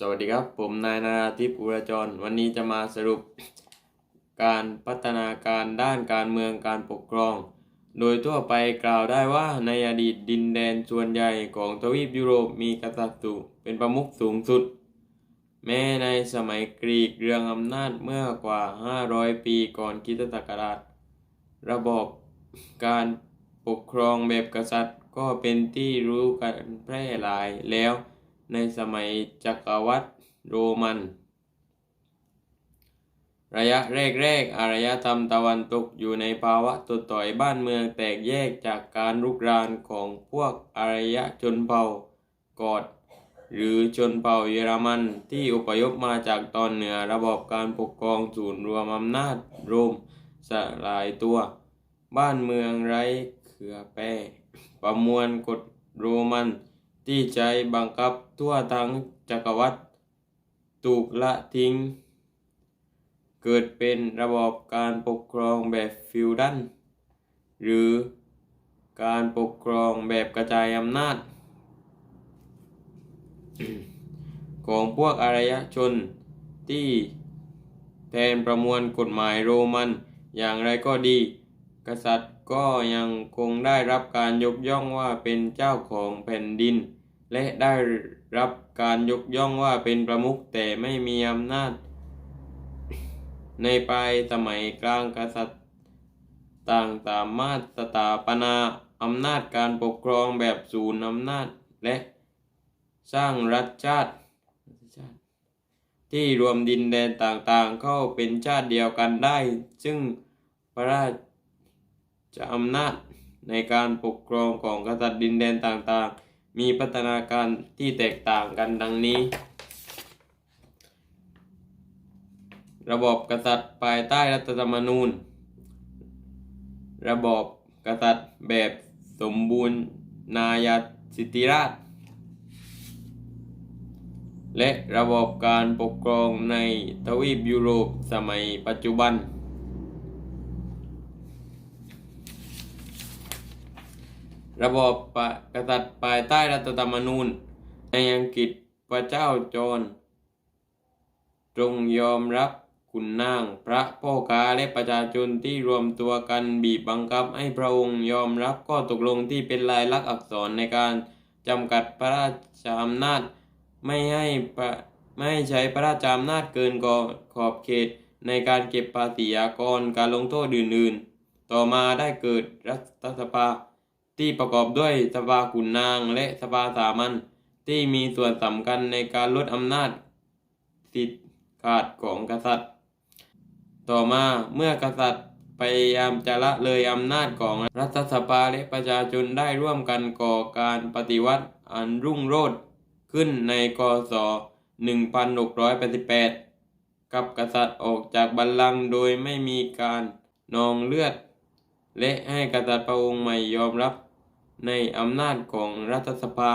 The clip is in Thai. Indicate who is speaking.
Speaker 1: สวัสดีครับ ผมนายนาราธิปอุรจร วันนี้จะมาสรุป การพัฒนาการด้านการเมืองการปกครอง โดยทั่วไปกล่าวได้ว่าในอดีตดินแดนส่วนใหญ่ของทวีปยุโรปมีกษัตริย์เป็นประมุขสูงสุด แม้ในสมัยกรีกเรืองอำนาจเมื่อกว่า 500 ปีก่อนคริสตศักราช ระบบการปกครองแบบกษัตริย์ก็เป็นที่รู้กันแพร่หลายแล้ว ในสมัยจักรวรรดิโรมัน ระยะแรกๆอารยธรรมตะวันตกอยู่ในภาวะตดต่อยบ้านเมืองแตกแยกจากการรุกรานของพวกอารยชนเผ่ากอดหรือชนเผ่าเยอรมันที่อพยพมาจากตอนเหนือระบบการปกครองศูนย์รวมอำนาจโรมสลายตัว บ้านเมืองไร้เขือแปรประมวลกฎโรมัน ที่ใช้บังคับทั่วทั้งจักรวรรดิถูกละทิ้ง เกิดเป็นระบอบการปกครองแบบฟิวดัลหรือการปกครองแบบกระจายอำนาจ ของพวกอารยชนที่แทนประมวลกฎหมายโรมันอย่างไรก็ดี กษัตริย์ก็ยังคงได้รับการยกย่องว่าเป็นเจ้าของแผ่นดิน และได้รับการยกย่องว่าเป็นประมุขแต่ไม่มีอำนาจ ในปลายสมัยกลางกษัตริย์ ต่างสามารถสถาปนาอำนาจการปกครองแบบศูนย์อำนาจและสร้างรัฐชาติ ที่รวมดินแดนต่างๆ เข้าเป็นชาติเดียวกันได้ ซึ่งพระราช จะอำนาจในการปกครองของกษัตริย์ดินแดนต่างๆ มีพัฒนาการที่แตกต่างกันดังนี้ ระบบกษัตริย์ภายใต้รัฐธรรมนูญ ระบบกษัตริย์แบบสมบูรณ์นายสิทธิราช และระบบการปกครองในทวีปยุโรปสมัยปัจจุบัน ระบอบปะกษัตริย์ภายใต้รัฐธรรมนูญ ในอังกฤษพระเจ้าจอห์นทรงยอมรับขุนนาง พระพ่อค้าและประชาชนที่รวมตัวกันบีบบังคับให้พระองค์ยอมรับข้อตกลงที่เป็นลายลักษณ์อักษรในการจำกัดพระราชอำนาจไม่ให้ไม่ให้ใช้พระราชอำนาจเกินกอขอบเขตในการเก็บภาษีอากรการลงโทษอื่นๆ ต่อมาได้เกิดรัฐสภา ที่ประกอบด้วยสภาขุนนางและสภาสามัญที่มีส่วนสำคัญในการลดอำนาจสิทธิขาดของกษัตริย์ ต่อมาเมื่อกษัตริย์พยายามจะละเลยอำนาจของรัฐสภาและประชาชนได้ร่วมกันก่อการปฏิวัติอันรุ่งโรจน์ขึ้นในกศ1688 กับกษัตริย์ออกจากบัลลังก์โดยไม่มีการนองเลือด และให้กษัตริย์พระองค์ใหม่ยอมรับในอำนาจของรัฐสภา